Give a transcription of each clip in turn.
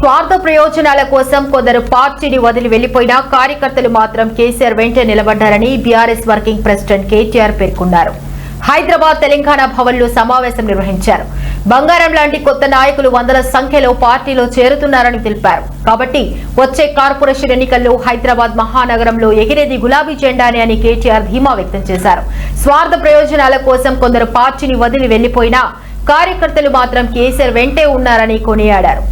స్వార్థ ప్రయోజనాల కోసం కొందరు పార్టీని వదిలి వెళ్ళిపోయినా కార్యకర్తలు మాత్రం కేసీఆర్ వెంట నిలబడ్డారని బీఆర్ఎస్ వర్కింగ్ ప్రెసిడెంట్ కేటీఆర్ పేర్కొన్నారు. హైదరాబాద్ తెలంగాణ భవన్లో సమావేశం నిర్వహించారు. బంగారం లాంటి కొత్త నాయకులు వందల సంఖ్యలో పార్టీలో చేరుతున్నారని తెలిపారు. కాబట్టి వచ్చే కార్పొరేషన్ ఎన్నికల్లో హైదరాబాద్ మహానగరంలో ఎగిరేది గులాబీ జెండానే అని కేటీఆర్ ధీమా వ్యక్తం చేశారు. స్వార్థ ప్రయోజనాల కోసం కొందరు పార్టీని వదిలి వెళ్ళిపోయినా కార్యకర్తలు మాత్రం కేసీఆర్ వెంటే ఉన్నారని కొనియాడారు.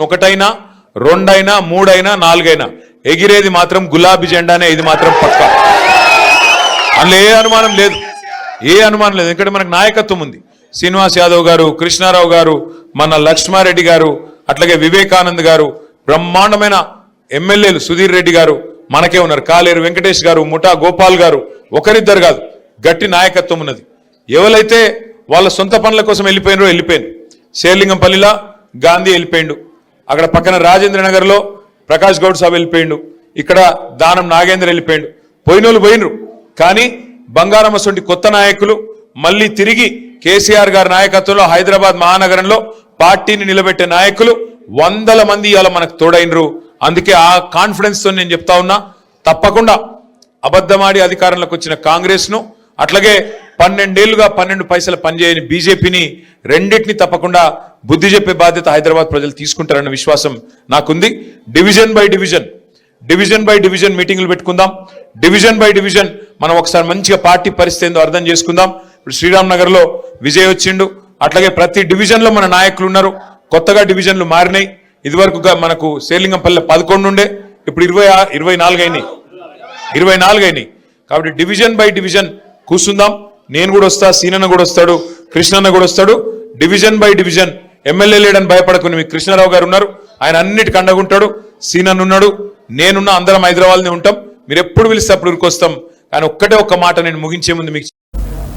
ఒకటైనా రెండైనా మూడైనా నాలుగైనా. ఎగిరేది మాత్రం గులాబీ జెండానే ఇది మాత్రం పక్క. అందులో ఏ అనుమానం లేదు. ఏ అనుమానం లేదు. ఎందుకంటే మనకు నాయకత్వం ఉంది. శ్రీనివాస్ యాదవ్ గారు కృష్ణారావు గారు మన లక్ష్మారెడ్డి గారు అట్లాగే వివేకానంద్ గారు బ్రహ్మాండమైన ఎమ్మెల్యేలు సుధీర్ రెడ్డి గారు మనకే ఉన్నారు. కాలేరు వెంకటేష్ గారు ముఠా గోపాల్ గారు ఒకరిద్దరు కాదు. గట్టి నాయకత్వం ఉన్నది. ఎవరైతే వాళ్ళ సొంత పనుల కోసం వెళ్ళిపోయినారో వెళ్ళిపోయింది. శేర్లింగంపల్లిలా గాంధీ వెళ్ళిపోయిండు. అక్కడ పక్కన రాజేంద్ర నగర్లో ప్రకాష్ గౌడ్ సాబ్ వెళ్ళిపోయిండు. ఇక్కడ దానం నాగేంద్ర వెళ్ళిపోయిండు. పోయినోళ్ళు పోయినరు కానీ బంగారమ్మ సొంటి కొత్త నాయకులు మళ్ళీ తిరిగి కేసీఆర్ గారి నాయకత్వంలో హైదరాబాద్ మహానగరంలో పార్టీని నిలబెట్టే నాయకులు వందల మంది ఇవాళ మనకు తోడైనరు అందుకే ఆ కాన్ఫిడెన్స్తో నేను చెప్తా ఉన్నా తప్పకుండా అబద్ధమాడి అధికారంలోకి వచ్చిన కాంగ్రెస్ను అట్లాగే పన్నెండేళ్ళుగా పన్నెండు పైసలు పనిచేయని బీజేపీని రెండింటిని తప్పకుండా బుద్ధి చెప్పే బాధ్యత హైదరాబాద్ ప్రజలు తీసుకుంటారన్న విశ్వాసం నాకుంది. Division by division. Division by division మీటింగ్లు పెట్టుకుందాం. డివిజన్ బై డివిజన్ మనం ఒకసారి మంచిగా పార్టీ పరిస్థితి ఏందో అర్థం చేసుకుందాం. ఇప్పుడు శ్రీరామ్ విజయ్ వచ్చిండు. అట్లాగే ప్రతి డివిజన్లో మన నాయకులు ఉన్నారు. కొత్తగా డివిజన్లు మారినాయి. ఇదివరకుగా మనకు సేలింగంపల్లి పదకొండు ఉండే. ఇప్పుడు ఇరవై ఆ- ఇరవై నాలుగు అయినాయి ఇరవై నాలుగు అయినాయి కాబట్టి డివిజన్ బై డివిజన్ కూర్చుందాం. నేను కూడా వస్తా సీనన్న కూడా వస్తాడు కృష్ణన్న కూడా వస్తాడు. డివిజన్ బై డివిజన్ ఎమ్మెల్యే లేడని భయపడకుని మీ కృష్ణారావు గారు ఉన్నారు. ఆయన అన్నిటికి అండగుంటాడు సీనన్న ఉన్నాడు. నేనున్న అందరం హైదరాబాద్నే ఉంటాం. మీరు ఎప్పుడు పిలిస్తే అప్పుడు ఉరికొస్తాం కానీ ఒక్కటే ఒక్క మాట నేను ముగించే ముందు మీకు